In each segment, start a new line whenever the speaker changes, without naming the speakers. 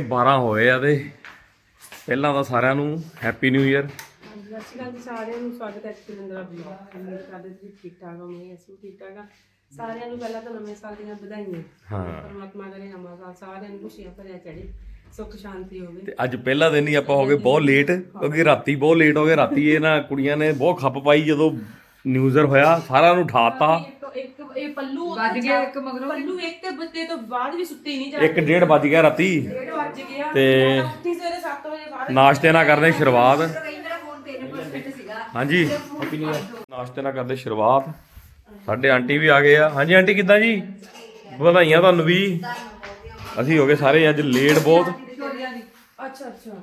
ਪੌਣੇ 12 ਹੋਏ ਆ ਤੇ ਪਹਿਲਾਂ ਤਾਂ ਸਾਰਿਆਂ ਨੂੰ ਹੈਪੀ ਨਿਊ ਇਅਰ
ਸਤਿ ਸ਼੍ਰੀ ਅਕਾਲ ਜੀ ਸਾਰਿਆਂ ਨੂੰ। ਸਵਾਗਤ ਹੈ ਸੁਰਿੰਦਰਾ ਬਲੌਗ ਉਮੀਦ ਕਰਦੇ ਤੁਸੀਂ ਠੀਕ ਠਾਕ ਹੋਵੋਗੇ ਅਸੀਂ ਵੀ ਠੀਕ ਠਾਕ ਆ। ਸਾਰਿਆਂ ਨੂੰ ਪਹਿਲਾਂ ਤਾਂ ਨਵੇਂ ਸਾਲ ਦੀਆਂ ਵਧਾਈਆਂ।
ਹਾਂ।
ਪਰਮਾਤਮਾ ਕਰੇ ਨਵਾਂ ਸਾਲ। ਸਾਰਿਆਂ ਨੂੰ ਖੁਸ਼ੀਆਂ ਭਰਿਆ ਚੜੇ ਸੁੱਖ ਸ਼ਾਂਤੀ ਹੋਵੇ।
ਤੇ ਅੱਜ ਪਹਿਲਾ ਦਿਨ ਹੀ ਆਪਾਂ ਹੋ ਗਏ ਬਹੁਤ ਲੇਟ ਕਿਉਂਕਿ ਰਾਤੀ ਬਹੁਤ ਲੇਟ ਹੋ ਗਏ। ਰਾਤੀ ਇਹ ਨਾ ਕੁੜੀਆਂ ਨੇ ਬਹੁਤ ਖੱਪ ਪਾਈ ਜਦੋਂ ਨਿਊਜ਼ਰ ਹੋਇਆ ਸਾਰਿਆਂ ਨੂੰ ਉਠਾਤਾ।
ਇੱਕ ਇੱਕ ਇਹ ਪੱਲੂ ਵੱਜ ਗਿਆ ਇੱਕ ਮਗਰੋਂ। ਪੱਲੂ ਇੱਕ ਬੱਤੇ ਤੋਂ ਬਾਅਦ ਵੀ ਸੁੱਤੀ ਨਹੀਂ ਜਾ
1:30 ਵੱਜ ਗਿਆ ਰਾਤੀ।
ਡੇਢ ਵੱਜ ਗਿਆ।
ਤੇ
ਉੱਠੀ ਸਵੇਰੇ 7 ਵਜੇ ਬਾਅਦ
ਨਾਸ਼ਤੇ ਨਾਲ ਕਰਦੇ ਸ਼ੁਰੂਆਤ। ਹਾਂਜੀ। ਨਾਸ਼ਤੇ ਨਾਲ ਕਰਦੇ ਸ਼ੁਰੂਆਤ। ਸਾਡੇ ਆਂਟੀ ਵੀ ਆ ਗਏ ਆ। ਹਾਂਜੀ ਆਂਟੀ ਕਿੱਦਾਂ ਜੀ? ਵਧਾਈਆਂ ਤੁਹਾਨੂੰ ਵੀ। ਅਸੀਂ ਹੋ ਗਏ ਸਾਰੇ ਅੱਜ ਲੇਟ ਬਹੁਤ।
ਅੱਛਾ ਅੱਛਾ।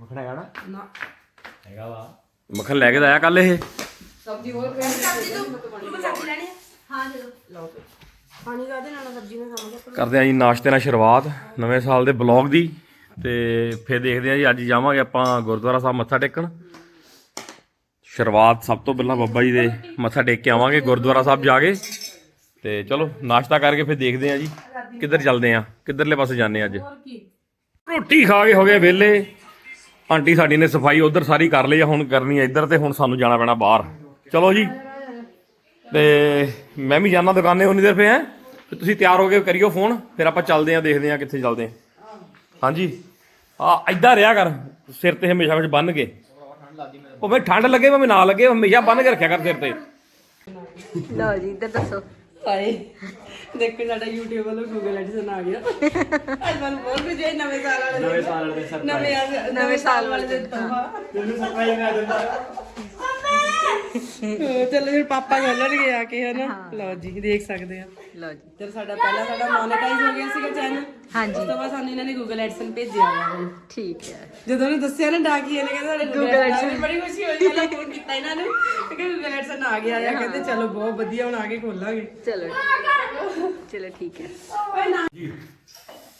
ਮੱਖਣ ਹੈਗਾ ਨਾ।
ਨਾ।
ਹੈਗਾ ਵਾ। ਮੱਖਣ ਲੈ ਕੇ ਤਾਂ ਆਇਆ ਕੱਲ ਇਹ।
ਪਾਣੀ ਕਾਦੇ ਨਾਲ ਸਬਜ਼ੀ ਨਾਲ ਖਾਵਾਂਗੇ
ਕਰਦੇ ਆ ਜੀ ਨਾਸ਼ਤੇ ਨਾਲ ਸ਼ੁਰੂਆਤ ਨਵੇਂ ਸਾਲ ਦੇ ਬਲੌਗ ਦੀ। ਤੇ ਫਿਰ ਦੇਖਦੇ ਆ ਜੀ ਅੱਜ ਜਾਵਾਂਗੇ ਆਪਾਂ ਗੁਰਦੁਆਰਾ ਸਾਹਿਬ ਮੱਥਾ ਟੇਕਣ। ਸ਼ੁਰੂਆਤ ਸਭ ਤੋਂ ਪਹਿਲਾਂ ਬੱਬਾ ਜੀ ਦੇ ਮੱਥਾ ਟੇਕ ਕੇ ਆਵਾਂਗੇ ਗੁਰਦੁਆਰਾ ਸਾਹਿਬ ਜਾ ਕੇ। ਤੇ ਚਲੋ ਨਾਸ਼ਤਾ ਕਰਕੇ ਫਿਰ ਦੇਖਦੇ ਆ ਜੀ ਕਿੱਧਰ ਚੱਲਦੇ ਆ ਕਿੱਧਰਲੇ ਪਾਸੇ ਜਾਂਦੇ ਆ ਅੱਜ।
ਹੋਰ ਕੀ?
ਰੋਟੀ ਖਾ ਕੇ ਹੋ ਗਏ ਵਿਹਲੇ। ਆਂਟੀ ਸਾਡੀ ਨੇ ਸਫ਼ਾਈ ਉਧਰ ਸਾਰੀ ਕਰ ਲਈ ਆ, ਹੁਣ ਕਰਨੀ ਆ ਇੱਧਰ ਤੇ ਹੁਣ ਸਾਨੂੰ ਜਾਣਾ ਪੈਣਾ ਬਾਹਰ। ਚਲੋ ਜੀ। ਤੇ ਮੈਂ ਵੀ ਜਾਣਾ ਦੁਕਾਨੇ ਉਨੀ ਦੇਰ ਪਏ ਹੈ? ਤੇ ਤੁਸੀਂ ਤਿਆਰ ਹੋ ਕੇ ਕਰਿਓ ਫੋਨ, ਫਿਰ ਆਪਾਂ ਚੱਲਦੇ ਆ, ਦੇਖਦੇ ਆ ਕਿੱਥੇ ਚੱਲਦੇ ਆ। ਹਾਂਜੀ। ਆ ਐਦਾਂ ਰਿਹਾ ਕਰ, ਸਿਰ ਤੇ ਹਮੇਸ਼ਾ ਵਿੱਚ ਬੰਨ ਕੇ। ਉਹ ਮੈਂ ਠੰਡ ਲੱਗੇ ਭਾਵੇਂ ਨਾ ਲੱਗੇ, ਹਮੇਸ਼ਾ ਬੰਨ ਕੇ ਰੱਖਿਆ ਕਰ ਸਿਰ ਤੇ।
ਲਓ ਜੀ, ਇੱਧਰ ਦੱਸੋ।
ਹਾਏ ਦੇਖੋ ਸਾਡਾ YouTube ਵੱਲੋਂ Google ਐਡਸਨ ਆ ਗਿਆ। ਅੱਜ ਮੈਨੂੰ ਬਹੁਤ ਕੁਝ ਹੈ ਨਵੇਂ ਸਾਲ ਵਾਲੇ ਨਵੇਂ ਸਾਲ ਵਾਲੇ ਦੇ ਨਵੇਂ ਨਵੇਂ ਸਾਲ ਵਾਲੇ ਦੇ ਤੋਹਫਾ ਤੈਨੂੰ ਸਰਪ੍ਰਾਈਜ਼ ਕਰ ਦਿੰਦਾ। ਚਲੋ ਫਿਰ ਪਾਪਾ ਖੋਲਣਗੇ ਆ ਕੇ ਹਨਾ? ਲਓ ਜੀ ਦੇਖ ਸਕਦੇ ਆ
ਲਓ ਜੀ।
ਜਦ ਸਾਡਾ ਪਹਿਲਾ ਸਾਡਾ ਮੋਨੇਟਾਈਜ਼ ਹੋ ਗਿਆ ਸੀਗਾ ਚੈਨਲ
ਹਾਂਜੀ।
ਉਸ ਤੋਂ ਬਾਅਦ ਸਾਨੂੰ ਇਹਨਾਂ ਨੇ Google ਐਡਸਨ ਭੇਜਿਆ ਆ ਹੁਣ
ਠੀਕ ਹੈ।
ਜਦੋਂ ਉਹਨੇ ਦੱਸਿਆ ਨਾ ਡਾਕੀਏ ਨੇ ਕਹਿੰਦਾ ਸਾਡੇ Google ਐਡਸਨ ਬੜੀ ਖੁਸ਼ੀ ਹੋਈ ਪਹਿਲਾਂ ਫੋਨ ਕੀਤਾ ਇਹਨਾਂ ਨੂੰ। ਕਿ Google ਐਡਸਨ ਆ ਗਿਆ ਆ ਕਹਿੰਦੇ ਚਲੋ ਬਹੁਤ ਵਧੀਆ ਹੁਣ ਆ ਕੇ ਖੋਲਾਂਗੇ।
ਚਲੋ। ਚਲੋ ਠੀਕ ਹੈ।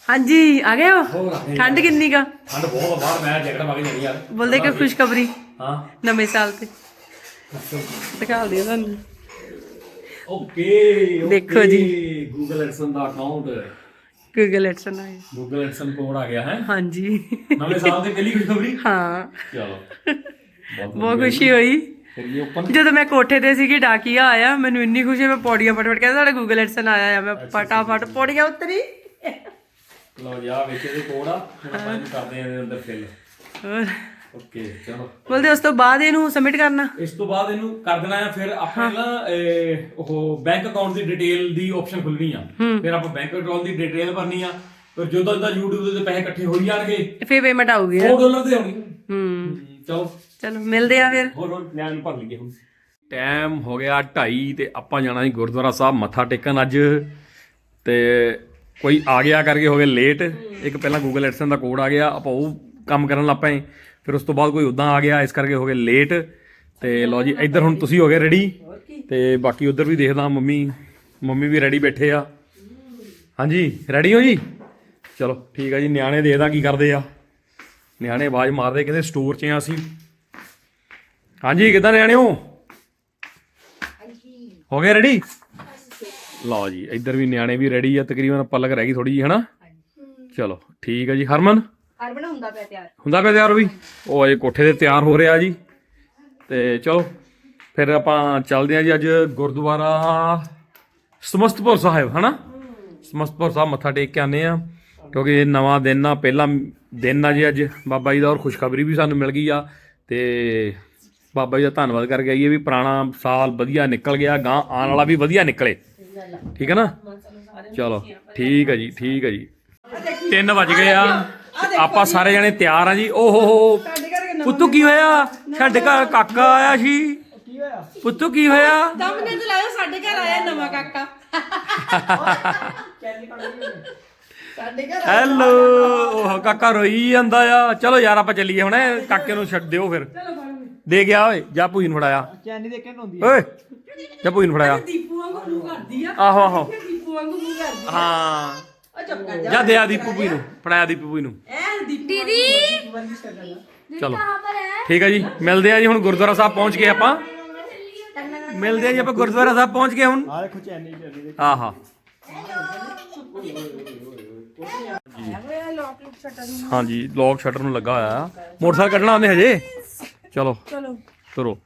ਹਾਂਜੀ ਆ ਗਏ ਹੋ? ਠੰਡ ਕਿੰਨੀ ਕਾ
ਠੰਡ ਬਹੁਤ ਬਾਹਰ ਮੈਂ ਜੈਕਟ ਪਾ ਕੇ ਜਾਣੀ ਯਾਰ
ਬੋਲਦੇ ਕਿ ਖੁਸ਼ਖਬਰੀ?
ਹਾਂ।
ਨਵੇਂ ਸਾਲ ਤੇ। ਦਿਖਾ ਦਿਓ ਤੁਹਾਨੂੰ
ਓਕੇ
ਦੇਖੋ ਜੀ।
ਗੂਗਲ ਐਡਸਨ ਦਾ ਅਕਾਊਂਟ
Google ਐਡਸਨ ਆ ਗਿਆ
ਗੂਗਲ ਐਡਸਨ ਕੋਡ ਆ ਗਿਆ ਹੈ?
ਹਾਂਜੀ।
ਨਵੇਂ ਸਾਲ ਦੀ ਪਹਿਲੀ ਖੁਸ਼ਖਬਰੀ?
ਹਾਂ।
ਚਲੋ। ਬਹੁਤ
ਖੁਸ਼ੀ ਹੋਈ।
ਓਪਨ
ਜਦੋਂ ਮੈਂ ਕੋਠੇ ਤੇ ਸੀਗੀ ਡਾਕੀਆ ਆਇਆ ਮੈਨੂੰ ਇੰਨੀ ਖੁਸ਼ੀ ਮੈਂ ਪੌੜੀਆਂ ਫਟਫਟ ਕਹਿੰਦਾ ਸਾਡਾ Google ਐਡਸਨ ਆਇਆ ਆ ਮੈਂ ਫਟਾਫਟ ਪੌੜੀਆਂ ਉਤਰੀ।
ਲਓ ਜੀ ਆ ਵਿੱਚ ਇਹਦੇ ਕੋਡ ਆ। ਹੁਣ ਆਪਾਂ ਇਹਨੂੰ ਕਰਦੇ ਆ ਇਹਦੇ ਅੰਦਰ ਫਿਲ
ਹੋਰ।
ਓਕੇ ਚਲੋ।
ਬੋਲਦੇ ਉਸ ਤੋਂ ਬਾਅਦ ਇਹਨੂੰ ਸਬਮਿਟ ਕਰਨਾ।
ਇਸ ਤੋਂ ਬਾਅਦ ਇਹਨੂੰ ਕਰ ਦੇਣਾ ਆ ਫਿਰ ਆਪਾਂ ਨਾ ਇਹ, ਉਹ ਬੈਂਕ ਅਕਾਊਂਟ ਦੀ ਡਿਟੇਲ ਦੀ ਆਪਸ਼ਨ ਖੁੱਲਣੀ ਆ। ਫਿਰ ਆਪਾਂ ਬੈਂਕ ਅਕਾਊਂਟ ਦੀ ਡਿਟੇਲ ਭਰਨੀ ਆ। ਫਿਰ ਜਦੋਂ ਦਾ YouTube ਦੇ ਪੈਸੇ ਇਕੱਠੇ ਹੋ ਜਾਣਗੇ
ਫੇਰ ਪੇਮੈਂਟ ਆਊਗੀ
100 ਡਾਲਰ ਦੇ ਆਉਣੀ
ਹੂੰ।
ਚਲੋ।
ਚਲੋ ਮਿਲਦੇ ਆ ਫਿਰ।
ਹੋਰ ਹੋਰ ਪਲਾਨ ਭਰ ਲਈਏ ਹੁਣ। ਟਾਈਮ ਹੋ ਗਿਆ 2:30 ਤੇ ਆਪਾਂ ਜਾਣਾ ਸੀ ਗੁਰਦੁਆਰਾ ਸਾਹਿਬ ਮੱਥਾ ਟੇਕਣ ਅੱਜ। ਤੇ ਕੋਈ ਆ ਗਿਆ ਕਰਕੇ ਹੋ ਗਏ ਲੇਟ ਇੱਕ ਪਹਿਲਾਂ ਗੂਗਲ ਐਡਸਨ ਦਾ ਕੋਡ ਆ ਗਿਆ ਆਪਾਂ ਉਹ ਕੰਮ ਕਰਨ ਲੱਗ ਪਏ। ਫਿਰ ਉਸ ਤੋਂ ਬਾਅਦ ਕੋਈ ਉਦਾਂ ਆ ਗਿਆ ਇਸ ਕਰਕੇ ਹੋ ਗਏ ਲੇਟ ਤੇ ਲਓ ਜੀ ਇੱਧਰ ਹੁਣ ਤੁਸੀਂ ਹੋ ਗਏ ਰੈਡੀ ਤੇ ਬਾਕੀ ਉਧਰ ਵੀ ਦੇਖਦਾ ਮੰਮੀ ਮੰਮੀ ਵੀ ਰੈਡੀ ਬੈਠੇ ਆ। ਹਾਂਜੀ ਰੈਡੀ ਹੋ ਜੀ? ਚਲੋ ਠੀਕ ਆ ਜੀ ਨਿਆਣੇ ਦੇਖਦਾ ਕੀ ਕਰਦੇ ਆ। ਨਿਆਣੇ ਆਵਾਜ਼ ਮਾਰਦੇ ਕਹਿੰਦੇ ਸਟੋਰ 'ਚ ਆ ਅਸੀਂ। ਹਾਂਜੀ ਕਿੱਦਾਂ ਨਿਆਣਿਓ ਹੋ? ਗਏ ਰੈਡੀ ਲਓ ਜੀ ਇੱਧਰ ਵੀ ਨਿਆਣੇ ਵੀ ਰੈਡੀ ਆ ਤਕਰੀਬਨ ਪਲਕ ਰਹਿ ਗਈ ਥੋੜੀ ਜੀ ਹਨਾ? ਚਲੋ ਠੀਕ ਹੈ ਜੀ ਹਰਮਨ?
ਹਰਬਨ ਹੁੰਦਾ ਪਿਆ ਤਿਆਰ।
ਹੁੰਦਾ ਪਿਆ ਤਿਆਰ ਵੀ? ਉਹ ਅਜੇ ਕੋਠੇ ਤੇ ਤਿਆਰ ਹੋ ਰਿਹਾ ਜੀ। ਤੇ ਚਲੋ, ਫਿਰ ਆਪਾਂ ਚੱਲਦੇ ਹਾਂ ਜੀ ਅੱਜ ਗੁਰਦੁਆਰਾ ਸਮਸਤਪੁਰ ਸਾਹਿਬ, ਹਨਾ? ਸਮਸਤਪੁਰ ਸਾਹਿਬ ਮੱਥਾ ਟੇਕ ਕੇ ਆਨੇ ਆ ਕਿਉਂਕਿ ਇਹ ਨਵਾਂ ਦਿਨ ਆ, ਪਹਿਲਾ ਦਿਨ ਆ ਜੀ ਅੱਜ। ਬਾਬਾ ਜੀ ਦਾ ਔਰ ਖੁਸ਼ਖਬਰੀ ਵੀ ਸਾਨੂੰ ਮਿਲ ਗਈ ਆ, ਤੇ ਬਾਬਾ ਜੀ ਦਾ ਧੰਨਵਾਦ ਕਰਕੇ ਆਈਏ ਵੀ ਪੁਰਾਣਾ ਸਾਲ ਵਧੀਆ ਨਿਕਲ ਗਿਆ ਗਾਂ ਆਉਣ ਵਾਲਾ ਵੀ ਵਧੀਆ ਨਿਕਲੇ। ਠੀਕ ਹੈ ਨਾ? ਚਲੋ, ਠੀਕ ਹੈ ਜੀ, ਠੀਕ ਹੈ ਜੀ। 3 ਵਜ ਗਏ ਆ। ਆਪਾਂ ਸਾਰੇ ਜਣੇ ਤਿਆਰ ਆ ਜੀ। ਓ ਹੋ। ਹੋ ਪੁੱਤੂ ਕੀ ਹੋਇਆ? ਛੱਡ ਘਰ ਕਾਕਾ ਆਇਆ ਸੀ। ਕੀ ਹੋਇਆ ਪੁੱਤੂ ਕੀ ਹੋਇਆ?
ਦਮਨੇ ਤੇ ਲਾਇਓ ਸਾਡੇ ਘਰ ਆਇਆ ਨਵਾਂ ਕਾਕਾ।
ਹੈਲੋ ਉਹ ਕਾਕਾ। ਰੋਈ ਜਾਂਦਾ ਆ। ਚਲੋ ਯਾਰ ਆਪਾਂ ਚੱਲੀਏ ਹੁਣ। ਕਾਕੇ ਨੂੰ ਛੱਡ ਦਿਓ ਫਿਰ। ਦੇ ਗਿਆ ਓਏ। ਜਾ ਭੂਈ ਨੂੰ ਫੜਾਇਆ।
ਚੈਨੀ ਦੇਖਣ ਨੂੰ ਹੁੰਦੀ
ਓਏ ਜਾ ਭੂਈ ਨੂੰ ਫੜਾਇਆ।
ਦੀਪੂ ਵਾਂਗੂ ਮੂੰਹ ਕਰਦੀ ਆ।
ਆਹੋ ਆਹੋ।
ਦੀਪੂ ਵਾਂਗੂ ਮੂੰਹ ਕਰਦੀ
ਹਾਂ।
ਆ ਚੁੱਪ ਕਰ
ਜਾ। ਦੇ ਆ ਦੀਪੂ ਭੂਈ ਨੂੰ ਫੜਾਇਆ ਦੀਪੂ ਭੂਈ ਨੂੰ।
ਐ ਦੀਪੂ
ਦੀਦੀ।
ਚਲੋ। ਠੀਕ ਹੈ ਜੀ ਮਿਲਦੇ ਆ ਜੀ ਹੁਣ ਗੁਰਦੁਆਰਾ ਸਾਹਿਬ ਪਹੁੰਚ ਗਏ ਆਪਾਂ। ਮਿਲਦੇ ਆ ਜੀ ਆਪਾਂ ਗੁਰਦੁਆਰਾ ਸਾਹਿਬ ਪਹੁੰਚ ਗਏ ਹੁਣ।
ਆ ਦੇਖੋ ਚੈਨੀ ਚੈਨੀ
ਆਹਾ। ਹਾਂਜੀ ਲੌਕ ਸ਼ਟਰ ਨੂੰ ਲੱਗਾ ਹੋਇਆ। ਆ ਮੋਟਰਸਾਈਕਲ ਕੱਢਣਾ ਉਹਨੇ ਹਜੇ? ਚਲੋ।
ਚਲੋ।
ਤੁਰੋ।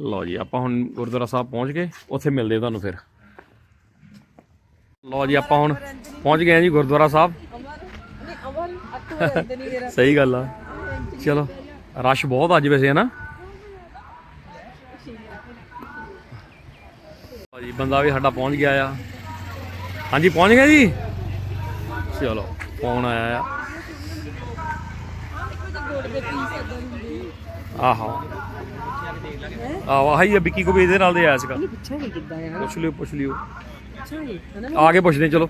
ਲਓ ਜੀ ਆਪਾਂ ਹੁਣ ਗੁਰਦੁਆਰਾ ਸਾਹਿਬ ਪਹੁੰਚ ਗਏ। ਉੱਥੇ ਮਿਲਦੇ ਆ ਤੁਹਾਨੂੰ ਫਿਰ। ਲਓ ਜੀ ਆਪਾਂ ਹੁਣ ਪਹੁੰਚ ਗਏ ਆ ਜੀ ਗੁਰਦੁਆਰਾ ਸਾਹਿਬ। ਸਹੀ ਗੱਲ ਆ। ਚਲੋ, ਰਸ਼ ਬਹੁਤ ਅੱਜ ਵੈਸੇ ਹੈ ਨਾ ਜੀ, ਬੰਦਾ ਵੀ ਸਾਡਾ ਪਹੁੰਚ ਗਿਆ ਆ। ਹਾਂਜੀ, ਪਹੁੰਚ ਗਿਆ ਜੀ? ਚਲੋ, ਫੋਨ ਆਇਆ ਆ। ਆਹੋ। ਆਹੋ, ਆਹੀ ਆ ਵਿੱਕੀ ਕੋ ਵੀ ਇਹਦੇ ਨਾਲ ਦੇ ਆਇਆ ਸੀਗਾ ਪੁੱਛ ਲਿਓ ਪੁੱਛ ਲਿਓ।
ਪੁੱਛਾਂਗੇ ਹਨਾ?
ਆ ਕੇ ਪੁੱਛਦੇ ਹਾਂ, ਚਲੋ।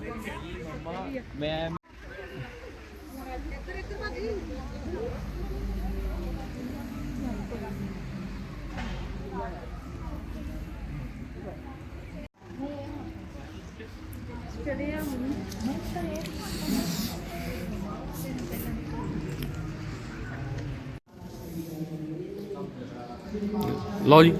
ਲਓ ਜੀ।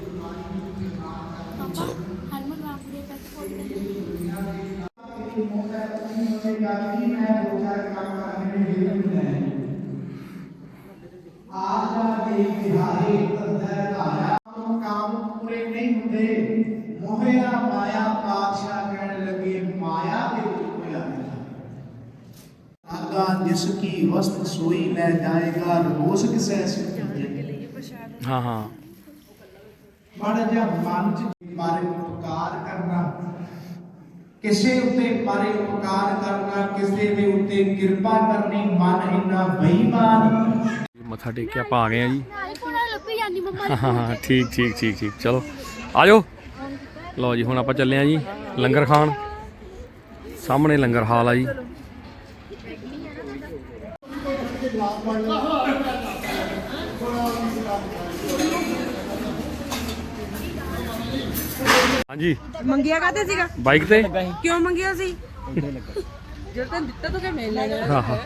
ਕਾਮ ਪੂਰੇ ਨਹੀਂ ਹੁੰਦੇ ਮੋਹਿਆ ਮਾਇਆ ਪਾਤਸ਼ਾਹ ਕਹਿਣ ਲੱਗੇ ਮਾਇਆ ਦੇ ਵਿੱਚ ਹੋਇਆ ਆਗਾ ਜਿਸ ਕੀ ਵਸਤ ਸੋਈ ਲੈ ਜਾਏਗਾ ਰੋਸ ਕਿਸੈ ਸਿੱਧੀ
ਹਾਂ ਹਾਂ
ਬੜ ਜਾ ਮਨ ਚ ਬਾਰੇ ਉਪਕਾਰ ਕਰਨਾ ਕਿਸੇ ਉੱਤੇ ਬਾਰੇ ਉਪਕਾਰ ਕਰਨਾ ਕਿਸੇ ਦੇ ਉੱਤੇ ਕਿਰਪਾ ਕਰਨੀ ਮਨ ਇੰਨਾ ਬੇਈਮਾਨ।
ਮੱਥਾ ਟੇਕ ਕੇ ਆਪਾਂ ਆ ਗਏ ਆ ਜੀ। ਹਾਂ ਹਾਂ ਠੀਕ ਠੀਕ ਠੀਕ ਠੀਕ। ਚਲੋ ਆ ਜਾਓ ਲਓ ਜੀ ਹੁਣ ਆਪਾਂ ਚੱਲੇ ਆ ਜੀ ਲੰਗਰ ਖਾਣ। ਸਾਹਮਣੇ ਲੰਗਰ ਹਾਲ ਆ ਜੀ। ਹਾਂਜੀ।
ਮੰਗਿਆ ਕਾਤੇ ਸੀਗਾ?
ਬਾਈਕ ਤੇ?
ਕਿਉਂ ਮੰਗਿਆ ਸੀ? ਜਦੋਂ ਤੈਨੂੰ ਦਿੱਤਾ ਤਾਂ ਕਿ ਮਿਲ ਲੈਣਾ
ਹਾਂ ਹਾਂ।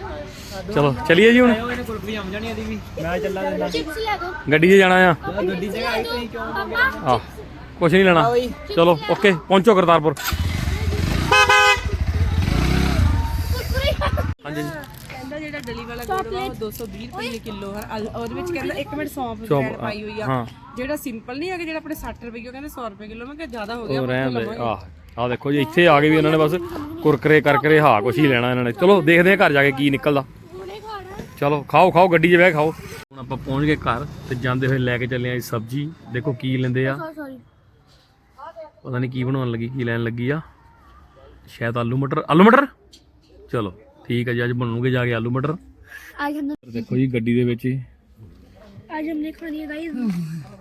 ਚਲੋ ਚਲਿਏ ਜੀ ਹੁਣ।
ਚਿਪਸ ਲੈ ਦੋ।
ਗੱਡੀ 'ਚ ਜਾਣਾ ਆ।
ਗੱਡੀ ਜਗ੍ਹਾ ਆਈ ਤੁਸੀਂ ਕਿਉਂ ਮੰਮਾ
ਆ ਕੁਛ ਨਹੀਂ ਲੈਣਾ। ਚਲੋ ਓਕੇ ਪਹੁੰਚੋ ਕਰਤਾਰਪੁਰ। ਹਾਂਜੀ ਜੀ
ਕਹਿੰਦਾ ਜਿਹੜਾ ਡਲੀ ਵਾਲਾ ਗੁੜ ਵਾ ਉਹ 220 ਰੁਪਏ ਕਿਲੋ ਹੈ ਅਲ- ਉਹਦੇ ਵਿੱਚ ਕਹਿੰਦਾ ਇੱਕ ਮਿੰਟ ਸੌਂਫ
ਸੌਂਫ,
ਵਗੈਰਾ ਪਾਈ ਹੋਈ ਆ।
ਹਾਂ।
ਜਿਹੜਾ ਸਿੰਪਲ ਨਹੀਂ ਹੈਗਾ ਜਿਹੜਾ ਆਪਣੇ 60 ਰੁਪਏ ਉਹ ਕਹਿੰਦੇ 100 ਰੁਪਏ ਕਿਲੋ ਮੈਂ ਕਿਹਾ ਜ਼ਿਆਦਾ ਹੋ ਗਿਆ
ਉਹ ਰਹਿਣ ਦੇ ਆਹ ਆ ਦੇਖੋ ਜੀ ਇੱਥੇ ਆ ਕੇ ਵੀ ਇਹਨਾਂ ਨੇ ਬਸ ਕੁਰਕਰੇ ਕਰਕਰੇ ਹਾਂ ਕੁਛ ਹੀ ਲੈਣਾ ਇਹਨਾਂ ਨੇ। ਚਲੋ ਦੇਖਦੇ ਆ ਘਰ ਜਾ ਕੇ ਕੀ ਨਿਕਲਦਾ।
ਹੁਣੇ ਖਾਣਾ।
ਚਲੋ ਖਾਓ ਖਾਓ ਗੱਡੀ 'ਚ ਬਹਿ ਕੇ ਖਾਓ। ਹੁਣ ਆਪਾਂ ਪਹੁੰਚ ਗਏ ਘਰ ਤੇ ਜਾਂਦੇ ਹੋਏ ਲੈ ਕੇ ਚੱਲੇ ਆ ਜੀ ਸਬਜ਼ੀ। ਦੇਖੋ ਕੀ ਲੈਂਦੇ ਆ।
ਸੌਰੀ
ਪਤਾ ਨਹੀਂ ਕੀ ਬਣਾਉਣ ਲੱਗੀ ਕੀ ਲੈਣ ਲੱਗੀ ਆ। ਸ਼ਾਇਦ ਆਲੂ ਮਟਰ ਆਲੂ ਮਟਰ? ਚਲੋ ਠੀਕ ਹੈ ਜੀ ਅੱਜ ਬਣੂਗੇ ਜਾ ਕੇ ਆਲੂ ਮਟਰ।
आज हम
ਦੇਖੋ ਜੀ ਗੱਡੀ ਦੇ ਵਿੱਚ
आज हमने खानी है गाइस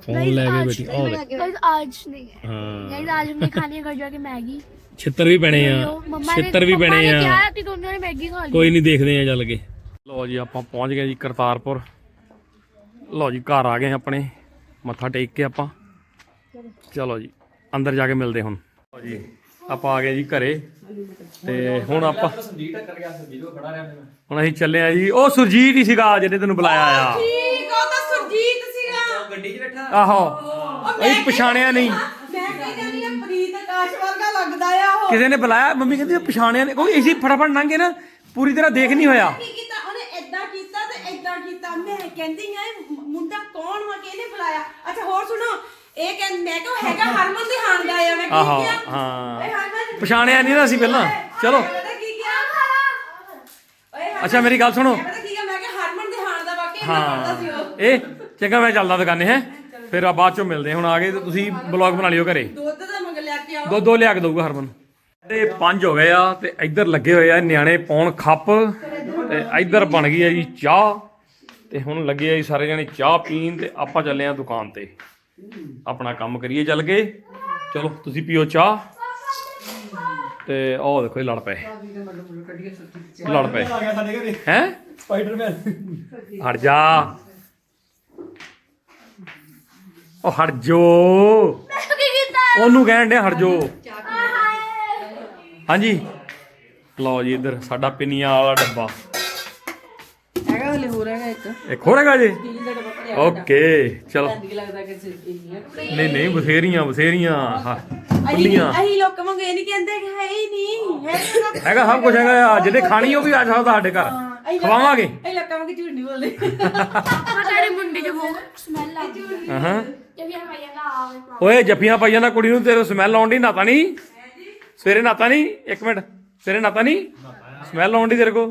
ਫੋਨ ਲੈ ਕੇ ਬੈਠੀ ਉਹ ਦੇਖ।
गाइस आज नहीं है
ਹਾਂ
गाइस आज हमने खानी है घर जाके मैगी
ਛਿੱਤਰ ਵੀ ਪੈਣੇ ਆ
मम्मा ने
ਛਿੱਤਰ ਵੀ
मम्मा
ਪੈਣੇ
ने
ਆ
क्या है कि दोनों ने मैगी खा ली
ਕੋਈ ਨਹੀਂ ਦੇਖਦੇ ਆ ਚੱਲ ਕੇ ਲਓ ਜੀ ਆਪਾਂ ਪਹੁੰਚ ਗਏ ਜੀ ਕਰਤਾਰਪੁਰ ਲਓ ਜੀ ਘਰ ਆ ਗਏ ਆਪਣੇ ਮੱਥਾ ਟੇਕ ਕੇ ਆਪਾਂ ਚਲੋ ਜੀ ਅੰਦਰ ਜਾ ਕੇ ਮਿਲਦੇ ਹੁਣ ਲਓ ਜੀ ਆਪਾਂ ਆ ਗਏ ਜੀ ਘਰੇ ਤੇ ਹੁਣ ਆਪਾਂ ਹੁਣ ਅਸੀਂ ਚੱਲੇ ਆ ਜੀ। ਉਹ ਸੁਰਜੀਤ ਹੀ ਸੀਗਾ ਜਿਹਨੇ ਤੈਨੂੰ ਬੁਲਾਇਆ ਆ।
ਠੀਕ ਉਹ ਤਾਂ ਸੁਰਜੀਤ ਸੀਗਾ।
ਆਹੋ। ਅਸੀਂ ਪਛਾਣਿਆ ਨਹੀਂ।
ਮੈਂ ਕਹਿੰਦੀ ਆ ਪ੍ਰੀਤ ਆਕਾਸ਼ ਵਰਗਾ ਲੱਗਦਾ ਆ ਉਹ।
ਕਿਸੇ ਨੇ ਬੁਲਾਇਆ? ਮੰਮੀ ਕਹਿੰਦੀ ਉਹ ਪਛਾਣਿਆ ਨਹੀਂ। ਕੋਈ ਅਸੀਂ ਫਟਾਫਟ ਲੰਘੇ ਨਾ ਪੂਰੀ ਤਰ੍ਹਾਂ ਦੇਖ ਨਹੀਂ ਹੋਇਆ।
ਕੀ ਕੀਤਾ? ਉਹਨੇ ਏਦਾਂ ਕੀਤਾ ਤੇ ਏਦਾਂ ਕੀਤਾ। ਮੈਂ ਕਹਿੰਦੀ ਆ ਇਹ ਮੁ- ਮੁੰਡਾ ਕੌਣ ਵਾ? ਕਿਹਨੇ ਬੁਲਾਇਆ? ਅੱਛਾ ਹੋਰ ਸੁਣੋ। ਇਹ ਕਹਿੰਦੇ ਮੈਂ ਕਿਹਾ ਉਹ ਹੈਗਾ ਹਰਮਨ ਦੇ ਹਾਣ ਦਾ ਆ। ਮੈਂ ਕੀ
ਆਹੋ
ਕਿਹਾ?
ਹਾਂ।
ਹਰਮਨ
ਪਛਾਣਿਆ ਨਹੀਂ ਨਾ ਅਸੀਂ ਪਹਿਲਾਂ। ਚਲੋ।
ਪਤਾ ਕੀ ਕਿਹਾ? ਓਏ ਹਰਮਨ,
ਅੱਛਾ ਮੇਰੀ ਗੱਲ ਸੁਣੋ।
ਪਤਾ ਕੀ ਕਿਹਾ? ਮੈਂ ਕਿਹਾ ਹਰਮਨ ਦੇ ਹਾਣ ਦਾ ਵਾਕਿਆ ਮੈਂ ਪੜਦਾ ਸੀ
ਹਾਂ ਇਹ ਚੰਗਾ ਮੈਂ ਚੱਲਦਾ ਦੁਕਾਨੇ ਹੈ। ਫਿਰ ਆ ਬਾਅਦ ਚੋਂ ਮਿਲਦੇ ਹਾਂ। ਹੁਣ ਆ ਗਏ ਤੇ ਤੁਸੀਂ ਬਲੌਗ ਬਣਾ ਲਿਓ ਘਰੇ।
ਦੁੱਧ ਦਾ ਮੰਗ ਲਿਆ ਕੇ ਆਓ।
ਦੋ ਦੋ ਲਿਆ ਕੇ ਦਊਗਾ ਹਰਮਨ। ਤੇ ਪੰਜ ਹੋ ਗਏ ਆ ਤੇ ਇੱਧਰ ਲੱਗੇ ਹੋਏ ਆ ਨਿਆਣੇ ਪਾਉਣ ਖੱਪ। ਤੇ ਇੱਧਰ ਬਣ ਗਈ ਆ ਜੀ ਚਾਹ। ਤੇ ਹੁਣ ਲੱਗੇ ਆ ਜੀ ਸਾਰੇ ਜਣੇ ਚਾਹ ਪੀਣ ਤੇ ਆਪਾਂ ਚੱਲੇ ਆ ਦੁਕਾਨ ਤੇ। ਆਪਣਾ ਕੰਮ ਕਰੀਏ ਚੱਲ ਕੇ। ਚਲੋ ਤੁਸੀਂ ਪੀਓ ਚਾਹ। ਤੇ ਉਹ ਦੇਖੋ ਇਹ ਲੜ ਪਏ। ਲੜ ਪਏ। ਹੈ? ਸਪਾਈਡਰਮੈਨ ਹਟ ਜਾ। ਉਹ ਹਟ ਜੋ।
ਕੀ ਕੀਤਾ
ਉਹਨੂੰ ਕਹਿਣ ਡਿਆ ਹਟ ਜੋ। ਹਾਂਜੀ। ਲਓ ਜੀ ਇੱਧਰ ਸਾਡਾ ਪਿੰਨੀਆਂ ਵਾਲਾ ਡੱਬਾ।
ਹੈਗਾ ਹਲੇ ਹੋ ਰਿਹਾ ਇੱਕ।
ਇੱਕ ਹੋਰ ਹੈਗਾ ਜੀ? ਓਕੇ ਚਲੋ।
ਲੱਗਦਾ ਕਿ
ਨਹੀਂ ਨਹੀਂ ਬਥੇਰੀਆਂ ਬਥੇਰੀਆਂ ਹਾਂ ਖੁੱਲੀਆਂ।
ਅਸੀਂ ਲੋਕਾਂ ਵਾਂਗੂ ਇਹ ਨਹੀਂ ਕਹਿੰਦੇ ਕਿ ਹੈ ਹੀ ਨਹੀਂ ਹੈ।
ਹੈਗਾ ਸਭ ਕੁਝ ਹੈਗਾ ਆ ਜਿਹਨੇ ਖਾਣੀ ਉਹ ਵੀ ਆ ਸਕਦਾ ਸਾਡੇ ਘਰ। ਖਵਾਵਾਂਗੇ।
ਅਸੀਂ ਲੋਕਾਂ ਵਾਂਗੂ ਝੂਠ ਨਹੀਂ ਬੋਲਦੇ।
ਤੇਰੇ ਮੁੰਡੇ ਚ ਬਹੁਤ ਸਮੈਲ ਆਉਂਦੀ ਹੈ
ਹਾਂ ਓਏ ਜੱਫੀਆਂ ਪਾਈਆਂ ਨਾ ਕੁੜੀ ਨੂੰ ਤੇਰੇ ਸਮੈਲ ਆਉਣ ਦੀ ਨਾਤਾ ਨਹੀਂ? ਸਵੇਰੇ ਨਾਤਾ ਨਹੀਂ? ਇੱਕ ਮਿੰਟ ਸਵੇਰੇ ਨਾਤਾ ਨਹੀਂ? ਸਮੈਲ ਆਉਣ ਦੀ ਤੇਰੇ ਕੋ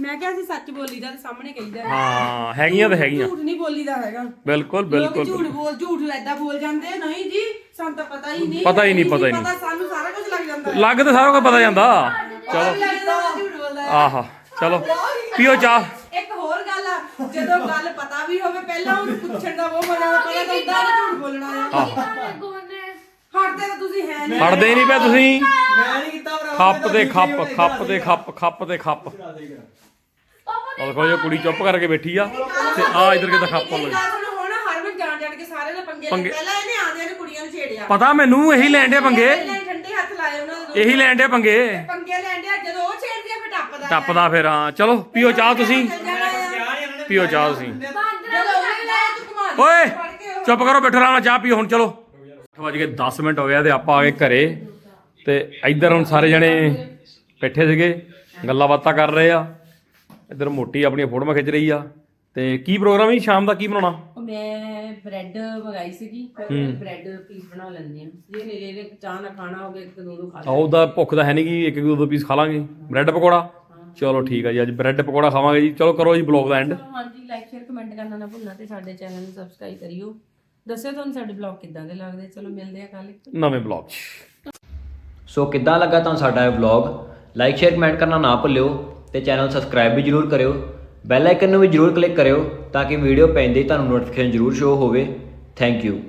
ਮੈਂ ਕਿਹਾ ਅਸੀਂ ਸੱਚ ਬੋਲੀਦਾ ਤੇ ਸਾਹਮਣੇ ਕਹੀਦਾ
ਹਾਂ। ਹੈਗੀਆਂ ਤਾਂ ਹੈਗੀਆਂ।
ਝੂਠ ਨਹੀਂ ਬੋਲੀਦਾ ਹੈਗਾ।
ਬਿਲਕੁਲ
ਲੋਕ
ਬਿਲਕੁਲ।
ਝੂਠ ਬੋਲ ਝੂਠ ਐਦਾਂ ਬੋਲ ਜਾਂਦੇ ਨਹੀਂ ਜੀ ਸਾਨੂੰ ਤਾਂ ਪਤਾ ਹੀ ਨਹੀਂ।
ਪਤਾ ਹੀ ਨਹੀਂ, ਪਤਾ ਹੀ ਨਹੀਂ।
ਸਾਨੂੰ ਸਾਰਾ ਕੁਝ ਲੱਗ ਜਾਂਦਾ
ਲੱਗ ਤਾਂ ਸਾਰਾ ਕੁਝ ਪਤਾ ਜਾਂਦਾ। ਚਲੋ। ਆਹਾ ਚਲੋ। ਪੀਓ ਚਾਹ।
ਇੱਕ ਹੋਰ ਗੱਲ ਆ ਜਦੋਂ ਗੱਲ ਪਤਾ ਵੀ ਹੋਵੇ ਪਹਿਲਾਂ ਉਹਨੂੰ ਪੁੱਛਣ ਦਾ ਉਹ ਮਜ਼ਾ ਪਤਾ ਹੁੰਦਾ ਨਾ ਝੂਠ ਬੋਲਣਾ ਆ ਹਟਦੇ ਤਾਂ ਤੁਸੀਂ ਹੈ ਨਹੀਂ।
ਫੜਦੇ ਹੀ ਨਹੀਂ ਪਿਆ ਤੁਸੀਂ।
ਮੈਂ ਨਹੀਂ ਕੀਤਾ ਭਰਾ।
ਖੱਪ ਤੇ ਖੱਪ ਖੱਪ ਤੇ ਖੱਪ ਖੱਪ ਤੇ ਖੱਪ। ਉਹ ਦੇਖੋ ਇਹ ਕੁੜੀ ਚੁੱਪ ਕਰਕੇ ਬੈਠੀ ਆ ਤੇ ਆ ਇਧਰ ਕਿਤੇ ਖੱਪ
ਇਹ
ਲੱਗ।
ਗੱਲ ਨੂੰ ਹੁਣ ਹਰਮਨ ਜਾਣ ਜਾਣ ਕੇ ਸਾਰੇ ਨੇ ਪੰਗੇ ਲਏ।
ਪੰਗੇ-
ਪਹਿਲਾਂ ਇਹਨੇ ਆਂਦਿਆਂ ਨੇ ਕੁੜੀਆਂ ਨੂੰ ਛੇੜਿਆ।
ਪਤਾ ਮੈਨੂੰ ਇਹੀ ਲੈਣ ਦੇ ਪੰਗੇ।
ਪਹਿਲਾਂ ਹੀ ਠੰਡੇ ਹੱਥ ਲਾਏ ਉਹਨਾਂ ਦੇ
ਇਹੀ ਲੈਣ ਦੇ ਪੰਗੇ।
ਪੰਗੇ ਲੈਂਦੇ ਆ ਜਦੋਂ ਉਹ ਛੇੜਦੀ ਆ ਫਿਰ ਟੱਪਦਾ
ਟੱਪਦਾ ਫਿਰ ਹਾਂ। ਚਲੋ ਪੀਓ ਚਾਹ ਤੁਸੀਂ। ਪੀਓ ਚਾਹ ਤੁਸੀਂ।
ਜਦੋਂ ਉਹਨੇ ਲਾਇਆ ਤੂੰ ਘੁਮਾ ਦੇ
ਓਏ ਚੁੱਪ ਕਰੋ ਬੈਠੋ ਆਰਾਮ ਨਾਲ ਚਾਹ ਪੀਓ। ਹੁਣ ਚਲੋ। 8 ਵਜ ਕੇ 10 ਮਿੰਟ ਹੋ ਗਿਆ ਤੇ ਆਪਾਂ ਆ ਗਏ ਘਰੇ। ਤੇ ਇੱਧਰ ਹੁਣ ਸਾਰੇ ਜਣੇ ਬੈਠੇ ਸੀਗੇ ਗੱਲਾਂ ਬਾਤਾਂ ਕਰ ਰਹੇ ਆ। ਇੱਧਰ ਮੋਟੀ ਆਪਣੀਆਂ ਫੋਟੋਆਂ ਖਿੱਚ ਰਹੀ ਆ। ਤੇ ਕੀ ਪ੍ਰੋਗਰਾਮ ਹੈ ਸ਼ਾਮ ਦਾ ਕੀ ਬਣਾਉਣਾ?
ਮੈਂ ਬ੍ਰੈਡ ਮੰਗਾਈ ਸੀਗੀ ਬ੍ਰੈਡ ਪੀਸ ਬਣਾ ਲੈਂਦੇ ਆ ਜੇ ਨੇਰੇ ਨੇ ਚਾਹ ਨਾ ਖਾਣਾ ਹੋਵੇ ਇੱਕ ਦੋ ਦੋ ਖਾ
ਆ ਉਹਦਾ ਭੁੱਖ ਤਾਂ ਹੈ ਨਹੀਂ ਕਿ ਇੱਕ ਦੋ ਦੋ ਪੀਸ ਖਾ ਲਾਂਗੇ। ਬ੍ਰੈਡ ਪਕੌੜਾ? ਚਲੋ ਠੀਕ ਆ ਜੀ ਅੱਜ ਬ੍ਰੈਡ ਪਕੌੜਾ ਖਾਵਾਂਗੇ ਜੀ। ਚਲੋ ਕਰੋ ਜੀ ਬਲੌਗ ਦਾ ਐਂਡ
ਹਾਂਜੀ ਲਾਈਕ ਸ਼ੇਅਰ ਕਮੈਂਟ ਕਰਨਾ ਨਾ ਭੁੱਲਣਾ ਤੇ ਸਾਡੇ ਚੈਨਲ ਨੂੰ ਸਬਸਕ੍ਰਾਈਬ ਕਰਿਓ। ਦੱਸਿਓ ਤੁਹਾਨੂੰ ਸਾਡੇ ਬਲੌਗ ਕਿੱਦਾਂ ਦੇ ਲੱਗਦੇ? ਚਲੋ ਮਿਲਦੇ ਆ ਕੱਲ ਇੱਕ
ਨਵੇਂ ਬਲੌਗ 'ਚ।
ਸੋ ਕਿੱਦਾਂ ਲੱਗਾ ਤੁਹਾਨੂੰ ਸਾਡਾ ਇਹ ਵਲੌਗ ਲਾਈਕ ਸ਼ੇਅਰ ਕਮੈਂਟ ਕਰਨਾ ਨਾ ਭੁੱਲਿਓ ਤੇ ਚੈਨਲ ਸਬਸਕ੍ਰਾਈਬ ਵੀ ਜਰੂਰ ਕਰਿਓ। ਬੈਲ ਆਈਕਨ ਨੂੰ ਵੀ ਜਰੂਰ ਕਲਿੱਕ ਕਰਿਓ ਤਾਂ ਕਿ ਵੀਡੀਓ ਪੈਂਦੇ ਹੀ ਤੁਹਾਨੂੰ ਨੋਟੀਫਿਕੇਸ਼ਨ ਜਰੂਰ ਸ਼ੋ ਹੋਵੇ। Thank you